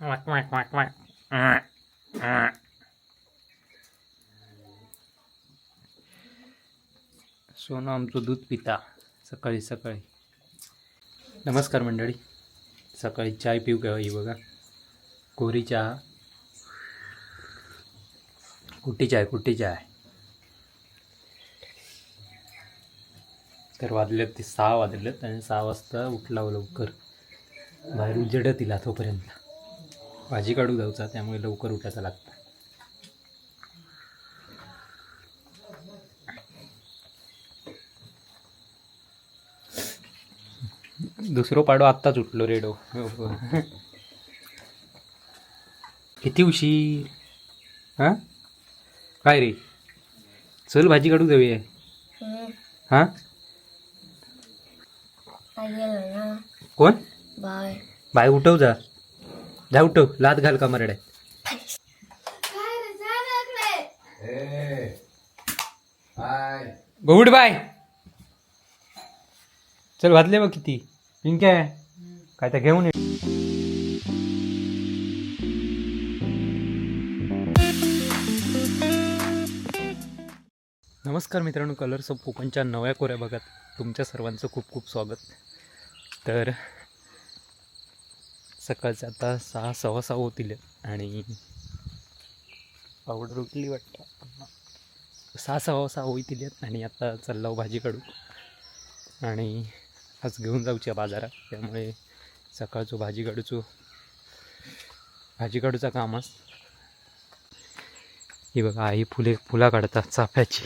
Quack, quack, quack, quack. सोनं आमचं दूध पिता सकाळी सकाळी. नमस्कार मंडळी सकाळी चाय पिऊ का ही बघा? कोरी चहा. कुट्टी चाय कुट्टी चाय. तर वाजलेत ते सहा वाजलेत आणि सहा वाजता उठला हो लवकर. बाहेर उजेडत तिला तोपर्यंत भाजी काढू जाऊचा त्यामुळे लवकर उठायचं लागतं. दुसरं पाडो आत्ताच उठलो रेडो. किती उशीर? हां? काय रे? चल भाजी काढू जाऊया. हां? कोण? बाय. बाय उठव जा. जा उठव लात घाल का मरड्यात गौड बाय. चल वाजले बघ किती. पिंक आहे. काय तर घेऊन ये. नमस्कार मित्रांनो कलर्स ऑफ कोकणच्या नव्या कोऱ्या भागात तुमच्या सर्वांचं खूप खूप स्वागत. तर सकाळचे आता सहा सव्वा सहा होतील आणि पावडर उठली वाटतं. सहा सव्वा सहा होतील आणि आता चाललाव भाजी काढू आणि आज घेऊन जाऊच्या बाजारात. त्यामुळे सकाळचो भाजी काढूचो भाजी काढूचा काम आज. ही बघा आई फुले फुला काढतात चाफ्याची.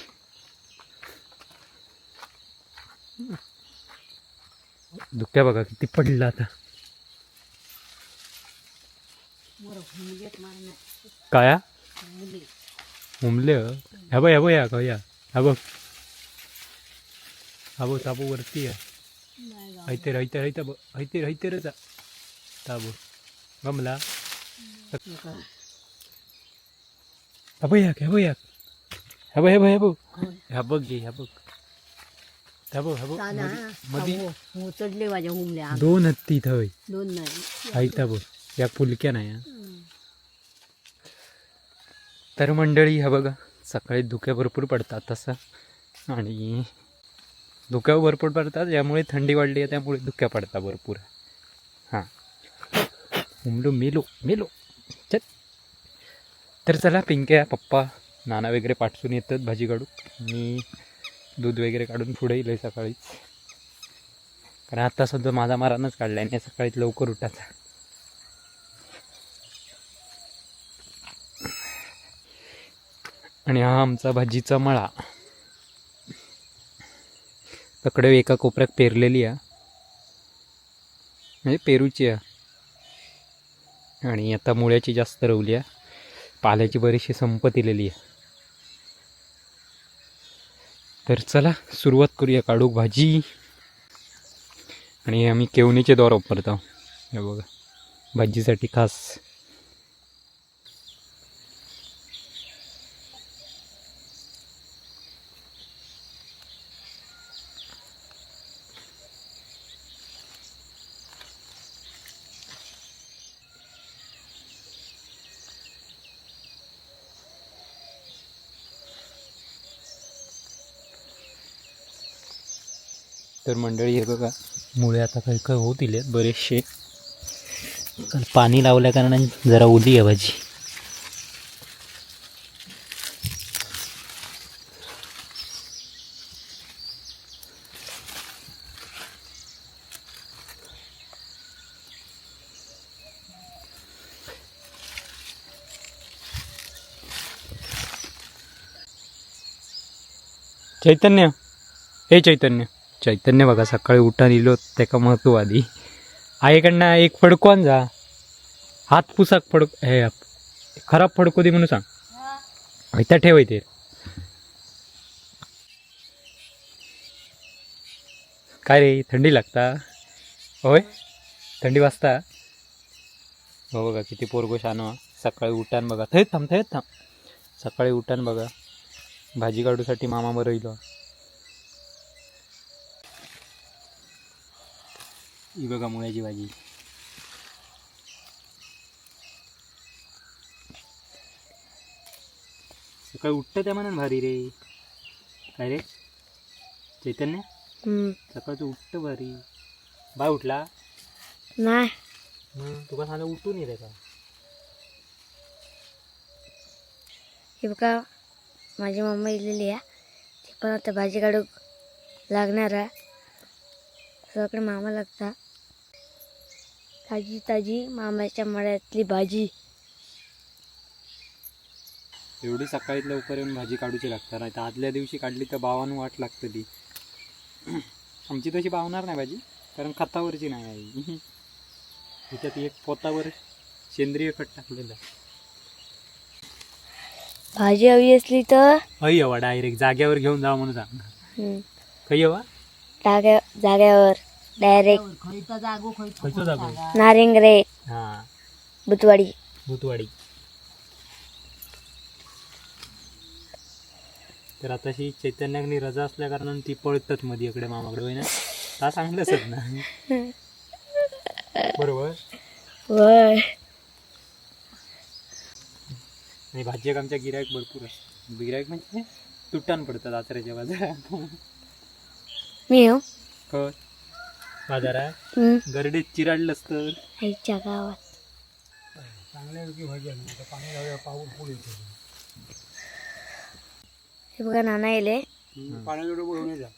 दुख्या बघा किती पडलं आता. काय उमले ह्या बघ ह्या बघ या का या ह्या बघ हा बघ ताबो वरती आहे बघ राहते रे ताबो गमला ह्या बघ या ह्या बघ या ह्या बघ ह्या बघ ह्या बघ ह्या बघ घे ह्या बघ हो दोन हत्ती थंय दोन नाही ऐकता बघ या फुलक्या नाही हा. तर मंडळी ह्या बघा सकाळी धुक्या भरपूर पडतात तसं. आणि धुक्या भरपूर पडतात यामुळे थंडी वाढली आहे त्यामुळे धुक्या पडतात भरपूर. हां. उमलो मेलो मेलो. चल. तर चला पिंक्या पप्पा नाना वगैरे पाठसून येतात भाजी काढू मी दूध वगैरे काढून पुढे येईल सकाळीच. कारण आत्ता सध्या माझा मारानच काढला आणि सकाळीच लवकर उठायचा. आणि हा आमचा भाजीचा मळा. तकडे एका कोपऱ्यात पेरलेली आहे. म्हणजे पेरूची आहे. आणि आता मुळ्याची जास्त रवली आहे. पाल्याची बरीचशी संपत दिलेली आहे. तर चला सुरुवात करूया काढू भाजी. आणि आम्ही केवणीचे दॉर वापरतो हे बघा. भाजीसाठी खास. तर मंडळी हे बघा. मुळे आता काही काही होतील आहेत बरेचसे. पाणी लावल्या कारणाने जरा ओली आहे भाजी. चैतन्य. हे चैतन्य. चैतन्य बघा सकाळी उठान इलो त्याका महत्त्व आधी आईकडनं एक फडकोन जा. हात पुसाक फडक हे खराब फडको दे म्हणून सांग. आयता ठेवाय ते काय रे थंडी लागता? होय? थंडी वाजता? हो बघा किती पोरगो शानो सकाळी उठान बघा. थंय थांब थंय थांब. सकाळी उठान बघा. भाजी काढूसाठी मामा बरं येईल ही बघा मुळ्याची भाजी. सकाळी उठतं त्या म्हणून भारी रे. काय रे? चैतन्य? सकाळचं उठतं भारी. बाय उठला? नाही. तुका सांगा उठून येते का हे बघा माझी मम्मा इलेली आहे. ती पण आता भाजी काढू लागणार आहे. सगळीकडे मामा लागता. ताजी ताजी मामाच्या मळ्यातली भाजी. एवढी सकाळीत लवकर येऊन भाजी काढूची लागतात नाही तर आदल्या दिवशी काढली तर बावानं वाट लागतं ती. आमची तशी बावणार नाही भाजी कारण खतावरची नाही आई. त्याच्यात एक पोतावर सेंद्रिय खत टाकलेलं भाजी हवी असली तर? हय हवा डायरेक्ट जाग्यावर घेऊन जा म्हणून सांग. खय हवा जाग्या जाग्यावर डायरेक्ट खयचो जागो? नारिंग रे. हां. बुतवाडी. भूतवाडी तर आताशी चैतन्याकनी रजा असल्या कारणाने ती पळतात मध्ये इकडे मामाकडे होय ना? ता सांगलंच ना. बरोबर? वय आणि भाजी आमच्या गिरायक भरपूर असतात. गिरायक म्हणजे तुटान पडतात आचऱ्याच्या बाजारात. मी हो. खत बाजारात? गरडीत चिराडलंच तर? आईच्या गावात. चांगल्यापैकी भाजी पाणी लावल्या पाऊस पुढे हे बघा नाना येले. पाण्याजवळ जा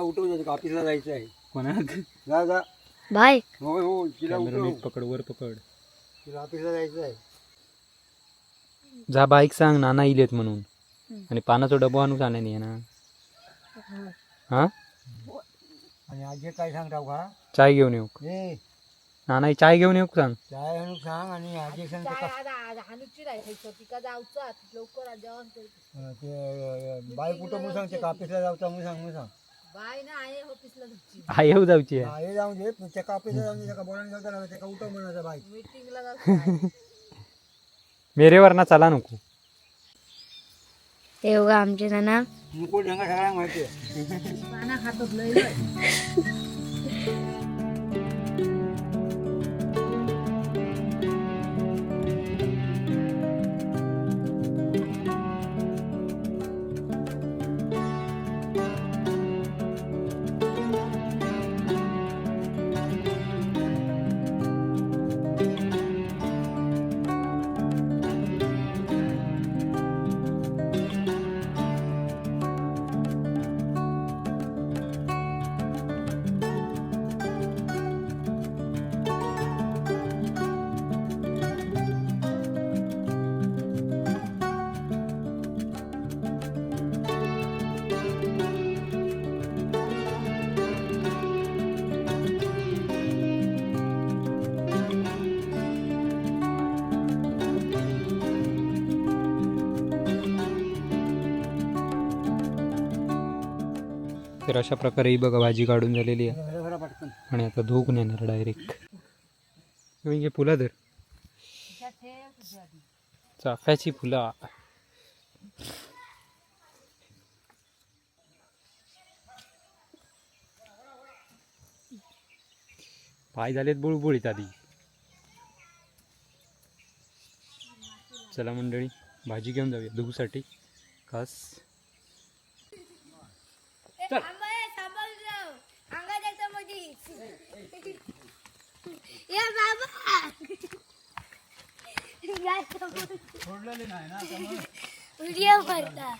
उठवून जायचं ऑफिसला जायचं आहे. कोणाक जा जा. बाय. हो हो तिला कॅमेरा उठव. नीट पकड वर पकड. तिला ऑफिसला जायचं आहे. जा बाईक सांग. नाना इलेत म्हणून. आणि पानाचा डबा आणून नाही ना. हा? आणि आजी काय सांग राव का? चाय घेऊन येऊ. ए. नाना चाय घेऊन येऊ सांग? काय आणू सांग आणि आजी सांग अं, ते बाई कुठं म्हणून सांगते? का ऑफिसला जाऊचा? म्हणून सांग म्हणून सांग. हा येऊ जाऊची. आहे हा, हे जाऊन दे. त्या ऑफिसला जाऊन दे? त्याका बोलायला जाता ना? त्याका उठव म्हणायचं बाई? मेरेवर ना चला नको. हे बघा आमचे नाना. मुकुट ढंगा सगळ्यांना माहिती आहे. तर अशा प्रकारे ही बघा भाजी काढून झालेली आहे. आणि आता धूक नेणार डायरेक्ट म्हणजे फुलं धर चाफ्याची फुलं. पाय झालेत बुळबुळीत आधी. चला मंडळी भाजी घेऊन जाऊया. धुसाठी खास. व्हिडिओ करता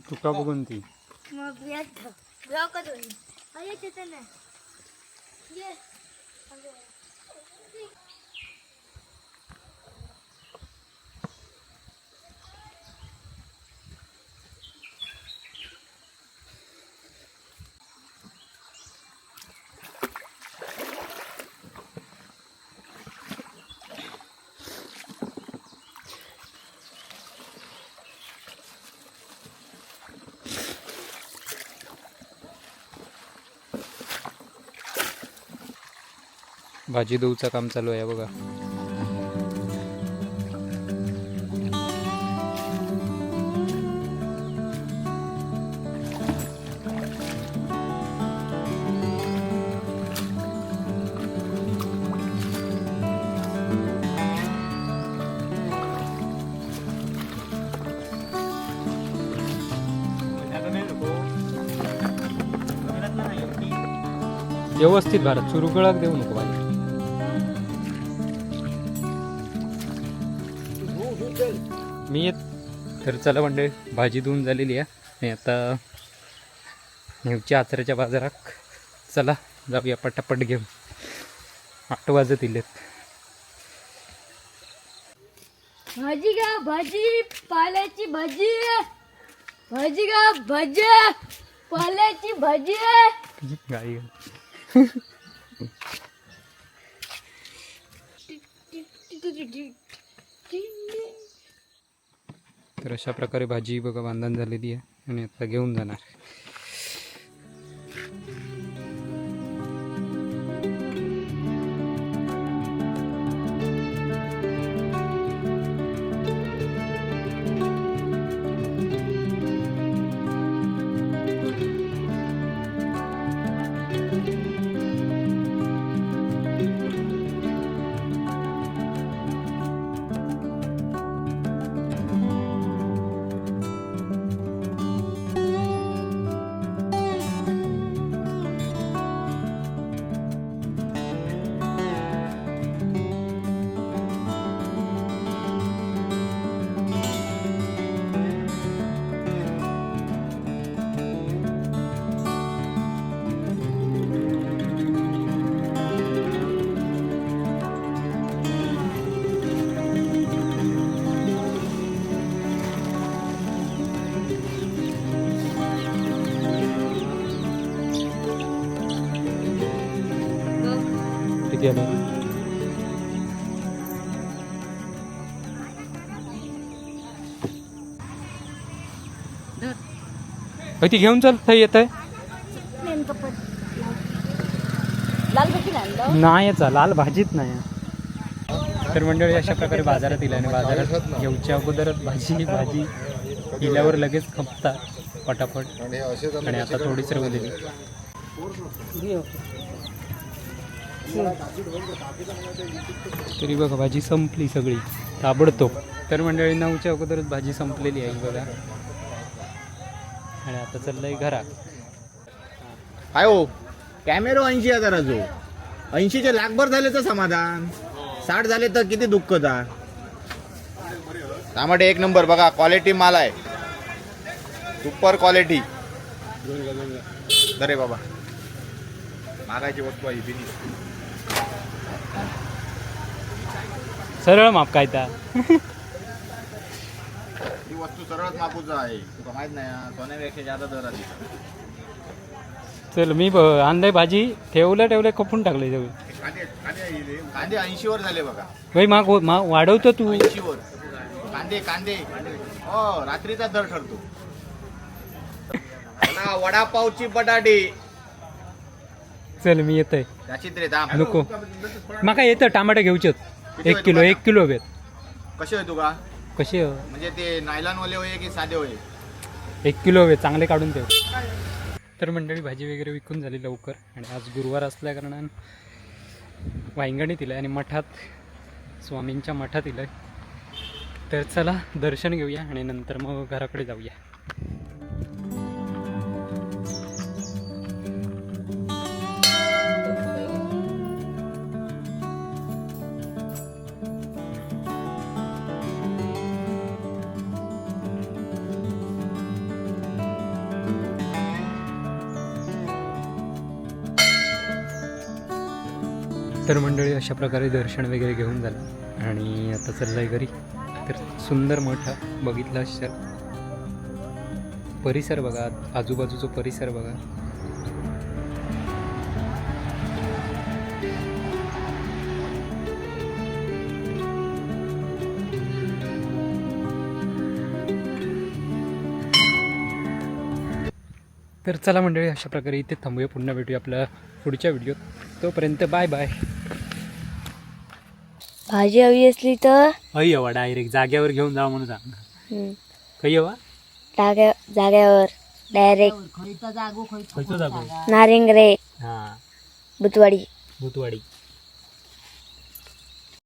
तुका बघून ती? मग ब्लॉकच होईल अरे चेतन ये. भाजी धुवचं काम चालू आहे बघा. व्यवस्थित भारत चुरुगळाक देऊ नको भाजी. मी येत. तर चला मंडळी भाजी धुवून झालेली आहे. आणि आता नेवची आचऱ्याच्या बाजारात चला जाऊया पटापट घेऊन. आठ वाजत इलेत भाजी का भाजी पाल्याची भाजी. भाजी का भाजी पाल्याची भाजी. गाई. तर अशा प्रकारे भाजी बघा बांधण झालेली आहे आणि आता घेऊन जाणार. अ, ती घेऊन चल येत आहे लाल आणलं नाही? याचा लाल भाजीत नाही. तर मंडळी अशा प्रकारे बाजारात इला आणि बाजारात येऊच्या अगोदरच भाजी भाजी इल्यावर लगेच खपतात पटापट. आणि आता थोडीच रवलेली तरी बघा भाजी संपली सगळी. ताबडतोब. तर मंडळी नऊच्या अगोदरच भाजी संपलेली आहे बघा. आणि आता चाललंय घरात काय हो कॅमेरो ऐंशी हजाराचो ऐंशीचे लाखभर झाले तर समाधान. साठ झाले तर किती दुःख दा. टमाटे एक नंबर बघा क्वालिटी माल आहे. सुपर क्वालिटी अरे बाबा. मागायची वस्तू आहे बिनी. सरळ माप काय त्या ही वस्तू सरळच मापूच आहे. तुका माहीत नाही सोन्यापेक्षा जादा दर आली. चल मी आणलंय भाजी ठेवलं ठेवलं खपून टाकलंय सगळं. कांदे कांदे कांदे ऐंशी वर झाले बघा. भाई माग मा वाढवतो तू. ऐंशी वर कांदे कांदे. हो रात्रीचा दर ठरतो. वडापावची बटाटे. चल मी येतोय. त्याची तरी दाम नको. माका येतं टमाटे घेऊचे एक किलो एक किलो हवेत कसे होय तुका? कसे हो? म्हणजे ते नायलॉन वाले होय की साधे होय? एक किलो हवे चांगले काढून ठेव. तर मंडळी भाजी वगैरे विकून झाली लवकर आणि आज गुरुवार असल्या कारणानं वांगणी दिलं आणि मठात स्वामींच्या मठात दिलं तर चला दर्शन घेऊया आणि नंतर मग घराकडे जाऊया. तर मंडळी अशा प्रकारे दर्शन वगैरे घेऊन झालं. आणि आता चाललंय घरी. तर सुंदर मठ बघितला असेल परिसर बघा आजूबाजूचा परिसर बघा. तर चला मंडळी अशा प्रकारे इथे थांबूया. पुन्हा भेटूया आपल्या पुढच्या व्हिडिओत. तोपर्यंत बाय बाय. भाजी हवी असली तर? अय हवा डायरेक्ट जाग्यावर घेऊन जा म्हणून सांग. हम्म, काही हवा जाग्या जाग्यावर डायरेक्ट खयचो जागो नारिंगरे हां. बुतवाडी. भूतवाडी